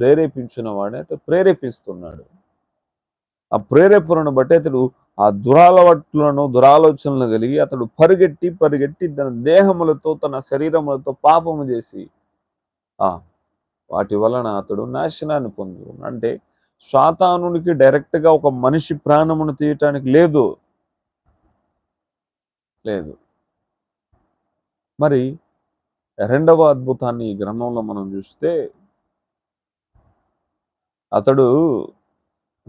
ప్రేరేపించిన వాడే అతడు ప్రేరేపిస్తున్నాడు. ఆ ప్రేరేపణను బట్టి అతడు ఆ దురాలవట్లను దురాలోచనలు కలిగి అతడు పరిగెట్టి పరిగెట్టి తన దేహములతో తన శరీరములతో పాపము చేసి ఆ వాటి వలన అతడు నాశనాన్ని పొంది అంటే శాతానునికి డైరెక్ట్గా ఒక మనిషి ప్రాణమును తీయటానికి లేదు. లేదు. మరి రెండవ అద్భుతాన్ని ఈ గ్రంథంలో మనం చూస్తే అతడు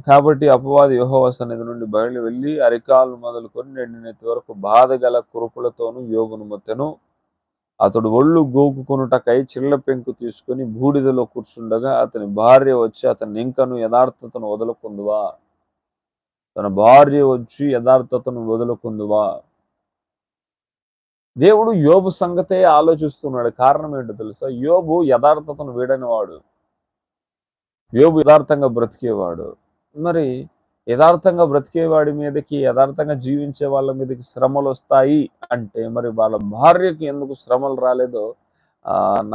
కాబట్టి అపవాది యోహోవ సన్నిధి నుండి బయలు వెళ్ళి అరికాలు మొదలుకొని నెత్తి వరకు బాధ గల కురుపులతోనూ యోగును మొత్తెను. అతడు ఒళ్ళు గోకుకొనుటకై చిల్ల పెంకు తీసుకుని బూడిదలో కూర్చుండగా అతని భార్య వచ్చి అతని ఇంకను యథార్థతను వదులుకుందువా? తన భార్య వచ్చి యథార్థతను వదులుకుందువా? దేవుడు యోబు సంగతే ఆలోచిస్తున్నాడు. కారణం ఏంటో తెలుసా? యోబు యథార్థతను వీడనివాడు. యోబు యథార్థంగా బ్రతికేవాడు. మరి యథార్థంగా బ్రతికేవాడి మీదకి యథార్థంగా జీవించే వాళ్ళ మీదకి శ్రమలు వస్తాయి అంటే మరి వాళ్ళ భార్యకి ఎందుకు శ్రమలు రాలేదో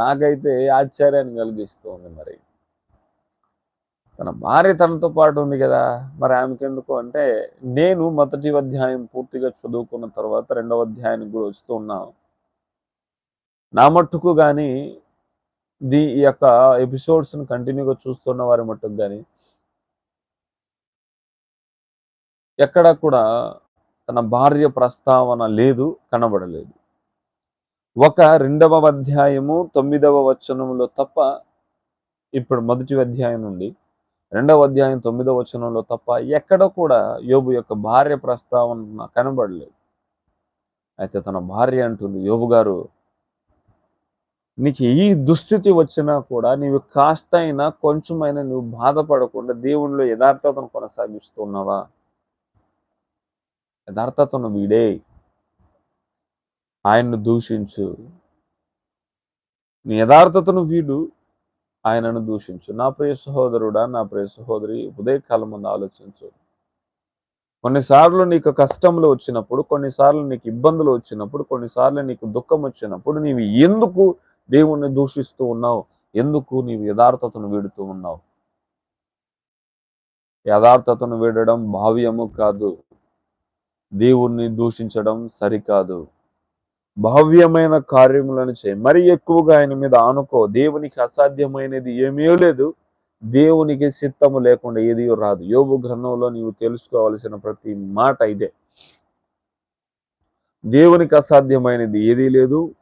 నాకైతే ఆశ్చర్యాన్ని కలిగిస్తుంది మరి. తన భార్య తనతో పాటు ఉంది కదా మరి ఆమెకి ఎందుకు అంటే నేను మొదటి అధ్యాయం పూర్తిగా చదువుకున్న తర్వాత రెండవ అధ్యాయానికి కూడా వస్తూ ఉన్నాను. నా మట్టుకు కానీ ది ఈ యొక్క ఎపిసోడ్స్ని కంటిన్యూగా చూస్తున్న వారి మట్టుకు కానీ ఎక్కడ కూడా తన భార్య ప్రస్తావన లేదు కనబడలేదు. ఒక రెండవ అధ్యాయము తొమ్మిదవ వచనంలో తప్ప ఇప్పుడు మొదటి అధ్యాయం నుండి రెండవ అధ్యాయం తొమ్మిదవ వచనంలో తప్ప ఎక్కడ కూడా యోబు యొక్క భార్య ప్రస్తావన కనబడలేదు. అయితే తన భార్య అంటుంది యోబు గారు నీకు ఈ దుస్థితి వచ్చినా కూడా నీవు కాస్త అయినా కొంచెమైనా నువ్వు బాధపడకుండా దేవుళ్ళు యథార్థతను కొనసాగిస్తున్నావా? యథార్థతను వీడే. ఆయన్ను దూషించు. నీ యథార్థతను వీడు. ఆయనను దూషించు. నా ప్రియ సహోదరుడా నా ప్రియ సహోదరి ఉదయకాలం ముందు ఆలోచించు. కొన్నిసార్లు నీకు కష్టములు వచ్చినప్పుడు కొన్నిసార్లు నీకు ఇబ్బందులు వచ్చినప్పుడు కొన్నిసార్లు నీకు దుఃఖం వచ్చినప్పుడు నీవు ఎందుకు దేవుణ్ణి దూషిస్తూ ఉన్నావు. ఎందుకు నీవు యథార్థతను వీడుతూ ఉన్నావు? యథార్థతను వీడడం భావ్యము కాదు. దేవుణ్ణి దూషించడం సరికాదు. భావ్యమైన కార్యములను చేయి. మరి ఎక్కువగా ఆయన మీద ఆనుకో. దేవునికి అసాధ్యమైనది ఏమీ లేదు. దేవునికి సిద్ధము లేకుండా ఏది రాదు. యోగు గ్రంథంలో నీవు తెలుసుకోవాల్సిన ప్రతి మాట ఇదే. దేవునికి అసాధ్యమైనది ఏదీ లేదు.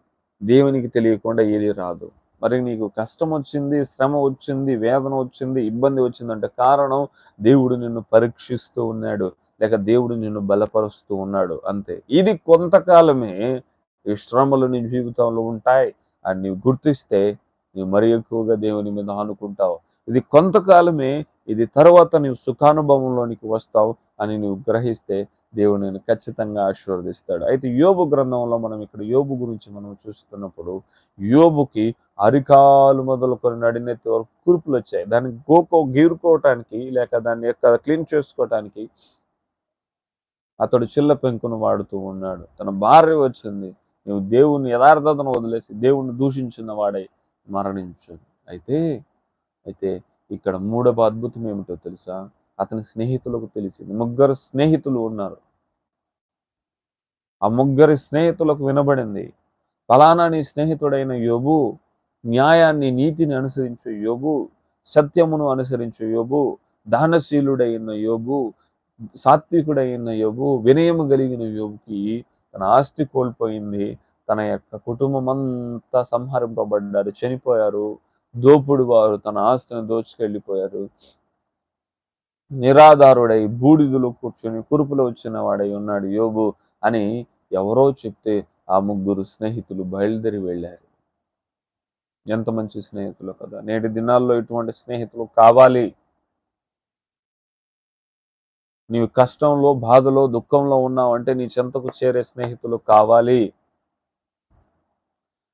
దేవునికి తెలియకుండా ఏది రాదు. మరి నీకు కష్టం వచ్చింది శ్రమ వచ్చింది వేదన వచ్చింది ఇబ్బంది వచ్చిందంటే కారణం దేవుడు నిన్ను పరీక్షిస్తూ ఉన్నాడు. లేక దేవుడు నిన్ను బలపరుస్తూ ఉన్నాడు. అంతే. ఇది కొంతకాలమే ఈ శ్రమలు నీ జీవితంలో ఉంటాయి. అని నీవు గుర్తిస్తే నీవు మరి ఎక్కువగా దేవుని మీద ఆనుకుంటావు. ఇది కొంతకాలమే ఇది తర్వాత నీవు సుఖానుభవంలోనికి వస్తావు అని నువ్వు గ్రహిస్తే దేవుడు నేను ఖచ్చితంగా ఆశీర్వదిస్తాడు. అయితే యోబు గ్రంథంలో మనం ఇక్కడ యోబు గురించి మనం చూస్తున్నప్పుడు యోబుకి అరికాలు మొదలుకొని నడినెత్తి వరకు కురుపులు వచ్చాయి. దాన్ని గోకో గీరుకోవటానికి లేక దాన్ని యొక్క క్లీన్ చేసుకోవటానికి అతడు చిల్ల పెంకును వాడుతూ ఉన్నాడు. తన భార్య వచ్చింది. నువ్వు దేవుని యథార్థతను వదిలేసి దేవుణ్ణి దూషించిన వాడై మరణించు. అయితే అయితే ఇక్కడ మూడవ అద్భుతం ఏమిటో తెలుసా? అతని స్నేహితులకు తెలిసింది. ముగ్గురు స్నేహితులు ఉన్నారు. ఆ ముగ్గురి స్నేహితులకు వినబడింది ఫలానా నీ స్నేహితుడైన యోబు న్యాయాన్ని నీతిని అనుసరించు యోబు సత్యమును అనుసరించు యోబు దానశీలుడైన యోబు సాత్వికుడైన యోబు వినయము కలిగిన యోబుకి తన ఆస్తి కోల్పోయింది. తన యొక్క కుటుంబం అంతా సంహరింపబడ్డారు చనిపోయారు. దోపుడు వారు తన ఆస్తిని దోచుకెళ్ళిపోయారు. నిరాధారుడై బూడిదలో కూర్చొని కురుపులో వచ్చిన వాడై ఉన్నాడు యోబు అని ఎవరో చెప్తే ఆ ముగ్గురు స్నేహితులు బయలుదేరి వెళ్ళారు. ఎంత మంచి స్నేహితులు కదా! నేటి దినాల్లో ఇటువంటి స్నేహితులు కావాలి. నీవు కష్టంలో బాధలో దుఃఖంలో ఉన్నావంటే నీ చెంతకు చేరే స్నేహితులు కావాలి.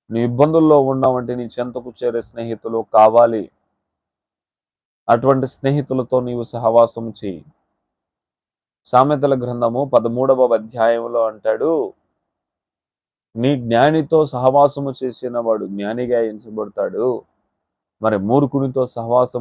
నీ ఇబ్బందుల్లో ఉన్నావంటే నీ చెంతకు చేరే స్నేహితులు కావాలి. అటువంటి స్నేహితులతో నీవు సహవాసం చేయి. సామెతల గ్రంథము పదమూడవ అధ్యాయంలో అంటాడు నీ జ్ఞానితో సహవాసము చేసిన వాడు జ్ఞానిగా ఎంచబడతాడు. మరి మూర్ఖునితో సహవాసం